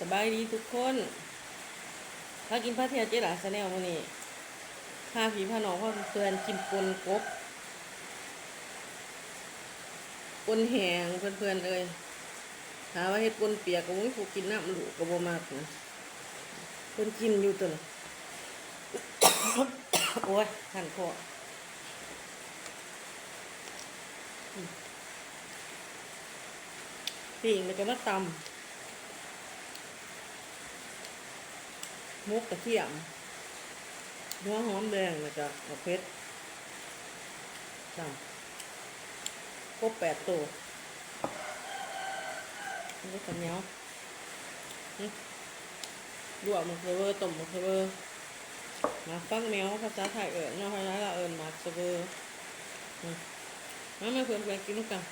สบายดีทุกคนถ้ากินพระเทียเจ๊หลาสแนลวันนี้พาผีพาน้องพ่อเพื่อนกินปนกบปนแหงเพื่อนๆเลยหาว่าเฮ็ดปนเปียกก็ไม่ผูกินน้ำหลูกก็บ่มากนะเพิ่อนกินอยู่ตัวน่ะโอ้ยขันคออืมปิ่งแล้วก็มาตำ มุกกระเทียมหัวหอมแดงแล้วก็มะเพ็ดสามครบแปดตัวนี่ก็ข้าวเนี้ยวนี่ลวกมะเขือเวอร์ต้มมะเขือเวอร์มาฟักแมวภาษาไทยเอิญเนาะภาษาเราเอิญมาเขือเวอร์นี่มามาเพื่อนๆกินด้วยกัน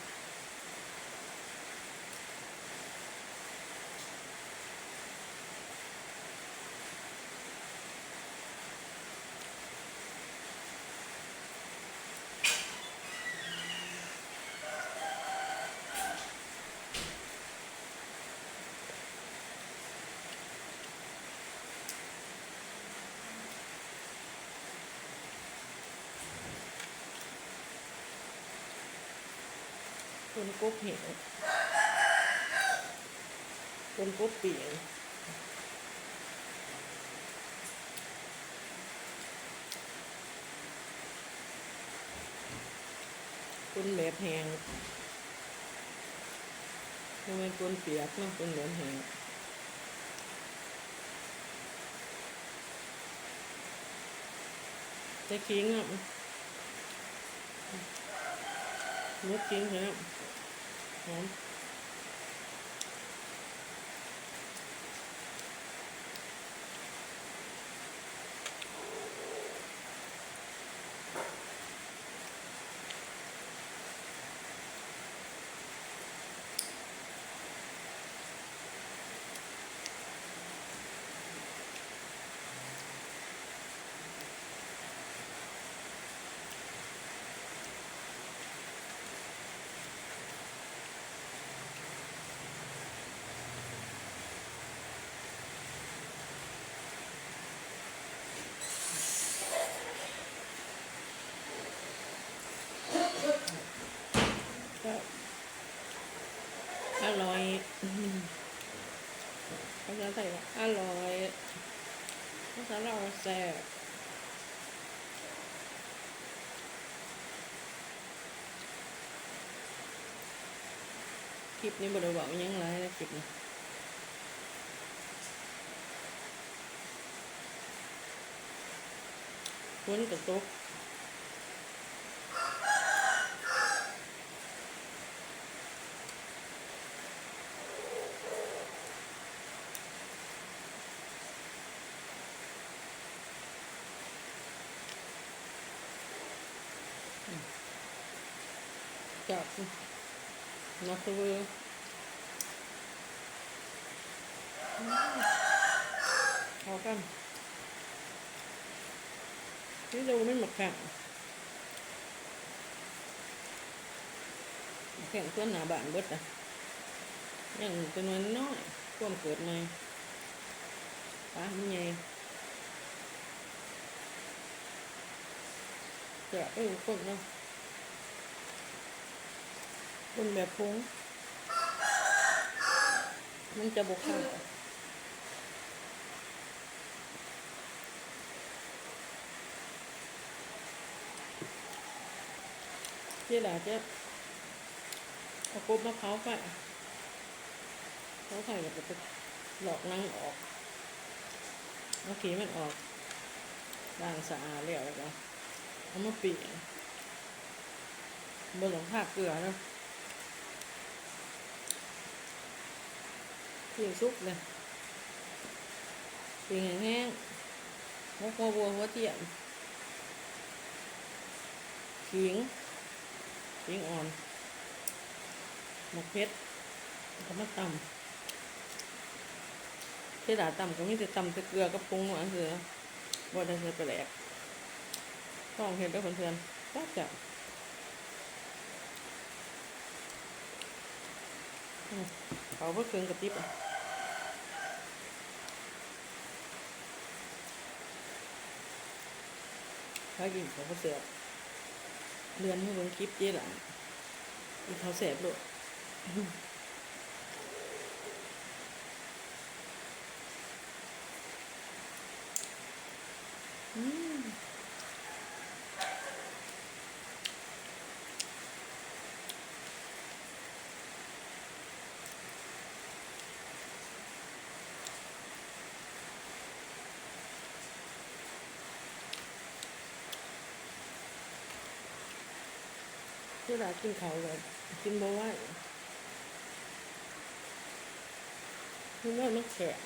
คนกบเหี่ยวคนกบเปียกคนแบบแหงมันเป็นคนเปียกเนาะคนแบบแหงจะคิงอะมุดคิ ง อร่อยภาษาไทยว่าอร่อยภาษาเราแซ่บคลิปนี้บริบอกยังไรนะคลิปนี้ฝนกับตก นนี่ดูไม่หมดแข่งแข่งตัวหนาบานเบิดอะยังจำนวนน้อย ความเกิดใหม่ป้ามันใหญ่จะเออคนเนาะเป็นแบบพุงมันจะบกข้าเจ๊หล่ะจะเอากบมะพร้าวไฟเขาไฟแบบจะหลอกนั่งออกเอาขีมันออกล้างสะอาดแล้วแล้วก็เอามาปีกบนหลงภาเกลือนะ เปียกซุกเลยเปียกแห้งๆหัวบัวหัวเทียมขิงขิงอ่อนหมกเพชรก็มาตำเจ๊ด่าตำก็มีแต่ตำแต่เกลือกับปรุงหวานเสือบ่ได้ใส่ปลาแหลกต้องเห็นด้วยเพื่อนๆก็จะเขาเพื่อคืนกระติบอะ ถ้ากินเขาเสียบเรือนให้ลงคลิปเจ๊หลังเขาเสียบหลด เจ๊หลังกินเขาวเลยกินบ่ไหวกินว่ไม่แข็ง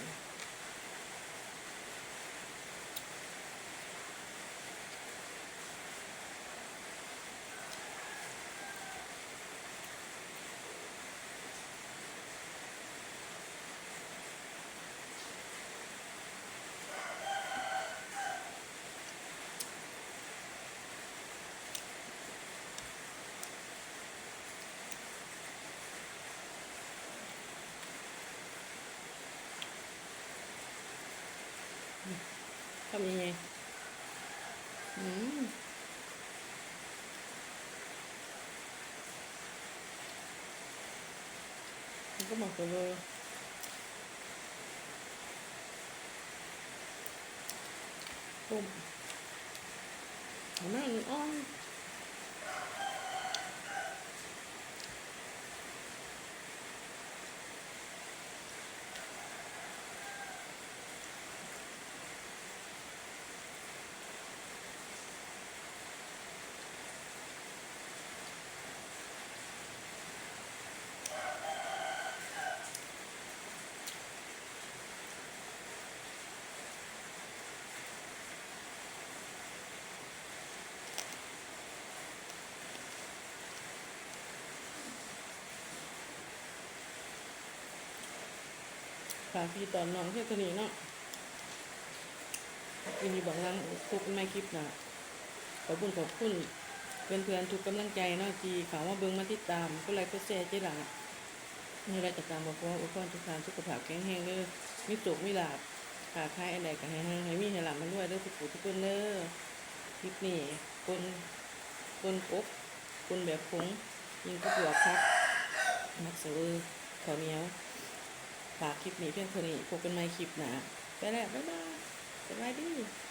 ทำยังไงอืมมันก็บ ขาพีตอนนอนฝากพี่ตอนน้องเท่านี้เนาะยินดีบอกรังพบกันใหม่คลิปหนะขอบคุณขอบคุณเพื่อนๆทุกกำลังใจเนาะที่เขาว่าเบิ่งมาติดตามก็ไลค์ก็แชร์เจ๊หลังนี่แหละจะตามบอกว่าอุปกรณ์ทุกทานสุขภาพแข็งแรงเด้อมีสุขมีลาบขาคายอันใดก็ให้ให้ให้มีให้หลับมันด้วยเด้อทุกผู้ทุกคนเด้อคลิปนี้คนคนกบคนแบบผงยิงกระเบือกครับมักเสือข้าวเหนียว ฝากคลิปนี้เพียงเท่านี้พบกันใหม่คลิปหน้าไปแล้วบ๊ายบายสบายดี